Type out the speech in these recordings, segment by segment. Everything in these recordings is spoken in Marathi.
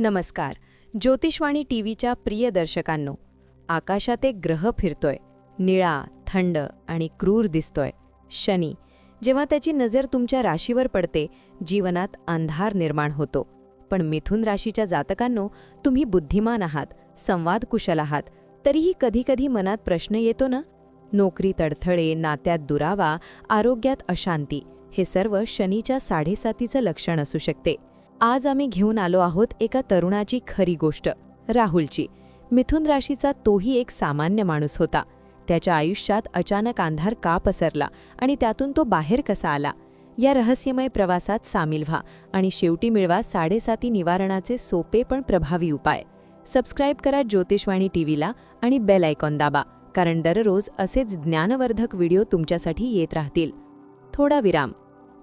नमस्कार. ज्योतिषवाणी टीव्हीच्या प्रिय दर्शकांनो आकाशात एक ग्रह फिरतोय. निळा थंड आणि क्रूर दिसतोय. शनी जेव्हा त्याची नजर तुमच्या राशीवर पडते जीवनात अंधार निर्माण होतो. पण मिथुन राशीच्या जातकांनो तुम्ही बुद्धिमान आहात संवाद कुशल आहात तरीही कधीकधी मनात प्रश्न येतो ना? नोकरीत अडथळे नात्यात दुरावा आरोग्यात अशांती हे सर्व शनीच्या साडेसातीचं लक्षण असू शकते. आज आम्ही घेऊन आलो आहोत एका तरुणाची खरी गोष्ट राहुलची. मिथुन राशीचा तोही एक सामान्य माणूस होता. त्याच्या आयुष्यात अचानक अंधार का पसरला आणि त्यातून तो बाहेर कसा आला? या रहस्यमय प्रवासात सामील व्हा आणि शेवटी मिळवा साडेसाती निवारणाचे सोपे पण प्रभावी उपाय. सबस्क्राईब करा ज्योतिषवाणी टीव्हीला आणि बेल आयकॉन दाबा कारण दररोज असेच ज्ञानवर्धक व्हिडिओ तुमच्यासाठी येत राहतील. थोडा विराम.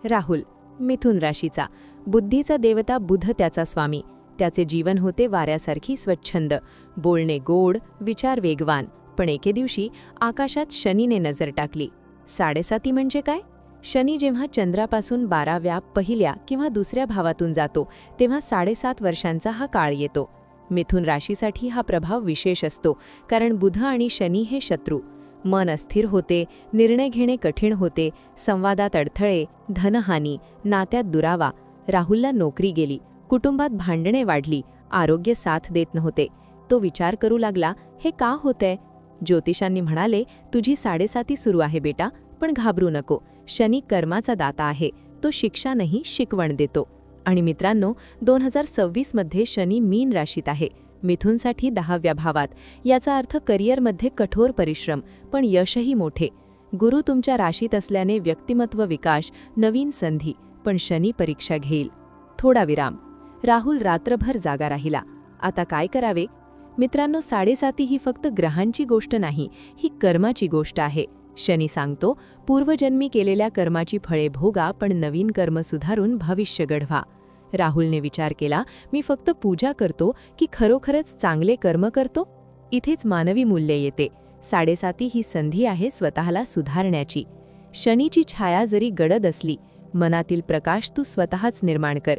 राहुल मिथुन राशीचा. बुद्धीचा देवता बुध त्याचा स्वामी. त्याचे जीवन होते वाऱ्यासारखी स्वच्छंद. बोलणे गोड विचार वेगवान. पण एके दिवशी आकाशात शनीने नजर टाकली. साडेसाती म्हणजे काय? शनी जेव्हा चंद्रापासून बाराव्या पहिल्या किंवा दुसऱ्या भावातून जातो तेव्हा साडेसात वर्षांचा हा काळ येतो. मिथुन राशीसाठी हा प्रभाव विशेष असतो कारण बुध आणि शनी हे शत्रू. मन अस्थिर होते निर्णय घेणे कठीण होते संवादात अडथळे धनहानी नात्यात दुरावा राहुलला नोकरी गेली. कुटुंबात भांडणे वाढली. आरोग्य साथ देत नव्हते. तो विचार करू लागला हे का होतंय? ज्योतिषांनी म्हणाले तुझी साडेसाती सुरू आहे बेटा पण घाबरू नको. शनी कर्माचा दाता आहे. तो शिक्षा नाही शिकवण देतो. आणि मित्रांनो दोन हजार सव्वीसमध्ये शनी मीन राशीत आहे. मिथुनसाठी दहाव्या भावात. याचा अर्थ करिअरमध्ये कठोर परिश्रम पण यशही मोठे. गुरु तुमच्या राशीत असल्याने व्यक्तिमत्व विकास नवीन संधी. पण शनी परीक्षा घेईल. थोडा विराम. राहुल रात्रभर जागा राहिला. आता काय करावे? मित्रांनो साडेसाती ही फक्त ग्रहांची गोष्ट नाही ही कर्माची गोष्ट आहे. शनी सांगतो पूर्वजन्मी केलेल्या कर्माची फळे भोगा पण नवीन कर्म सुधारून भविष्य घडवा. राहुलने विचार केला मी फक्त पूजा करतो की खरोखरच चांगले कर्म करतो? इथेच मानवी मूल्य येते. साडेसाती ही संधी आहे स्वतःला सुधारण्याची. शनीची छाया जरी गडद असली मनातील प्रकाश तू स्वतःच निर्माण कर.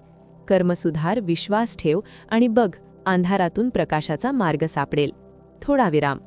कर्मसुधार विश्वास ठेव आणि बघ अंधारातून प्रकाशाचा मार्ग सापडेल. थोडा विराम.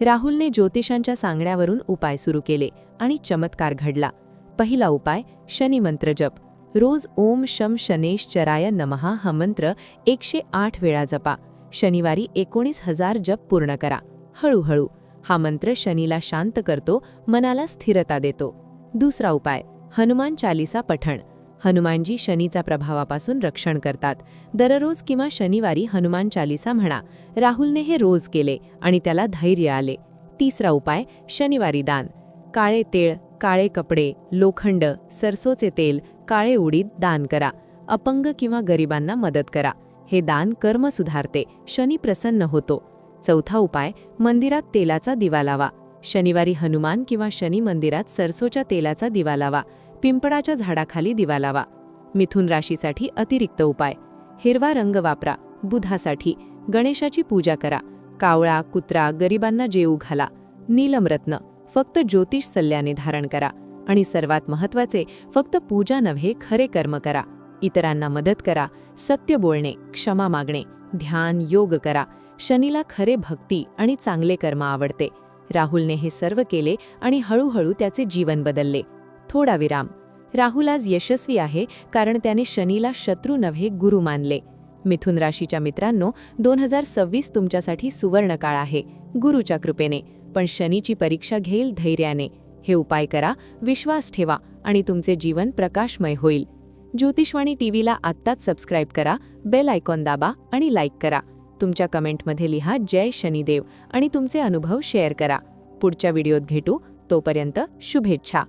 राहुलने ज्योतिषांच्या सांगण्यावरून उपाय सुरू केले आणि चमत्कार घडला. पहिला उपाय शनिमंत्र जप. रोज ओम शम शनेश चराय नमहा हा मंत्र एकशे आठ वेळा जपा. शनिवारी एकोणीस हजार जप पूर्ण करा. हळूहळू. हा मंत्र शनीला शांत करतो मनाला स्थिरता देतो. दुसरा उपाय हनुमान चालिसा पठण. हनुमानजी शनीचा प्रभावापासून रक्षण करतात. दररोज किंवा शनिवारी हनुमान चालिसा म्हणा. राहुलने हे रोज केले आणि त्याला धैर्य आले. तिसरा उपाय शनिवारी दान. काळे तेळ काळे कपडे लोखंड सरसोचे तेल काळे उडीद दान करा. अपंग किंवा गरिबांना मदत करा. हे दान कर्म सुधारते. शनी प्रसन्न होतो. चौथा उपाय मंदिरात तेलाचा दिवा लावा. शनिवारी हनुमान किंवा शनी मंदिरात सरसोच्या तेलाचा दिवा लावा. पिंपळाच्या झाडाखाली दिवा लावा. मिथुन राशीसाठी अतिरिक्त उपाय. हिरवा रंग वापरा. बुधासाठी गणेशाची पूजा करा. कावळा कुत्रा गरिबांना जेऊ घाला. नीलमरत्न फक्त ज्योतिष सल्ल्याने धारण करा. आणि सर्वात महत्त्वाचे फक्त पूजा नव्हे खरे कर्म करा. इतरांना मदत करा. सत्य बोलणे क्षमा मागणे ध्यान योग करा. शनीला खरे भक्ती आणि चांगले कर्म आवडते. राहुलने हे सर्व केले आणि हळूहळू त्याचे जीवन बदलले. थोडा विराम. राहुल आज यशस्वी आहे कारण त्याने शनीला शत्रू नव्हे गुरु मानले. मिथुन राशीच्या मित्रांनो दोन हजार सव्वीस तुमच्यासाठी सुवर्णकाळ आहे गुरुच्या कृपेने. पण शनीची परीक्षा घेईल धैर्याने. हे उपाय करा विश्वास ठेवा आणि तुमचे जीवन प्रकाशमय होईल. ज्योतिषवाणी टीव्हीला आत्ताच सबस्क्राईब करा बेल आयकॉन दाबा आणि लाईक करा. तुमच्या कमेंटमध्ये लिहा जय शनिदेव आणि तुमचे अनुभव शेअर करा. पुढच्या व्हिडिओत भेटू तोपर्यंत शुभेच्छा.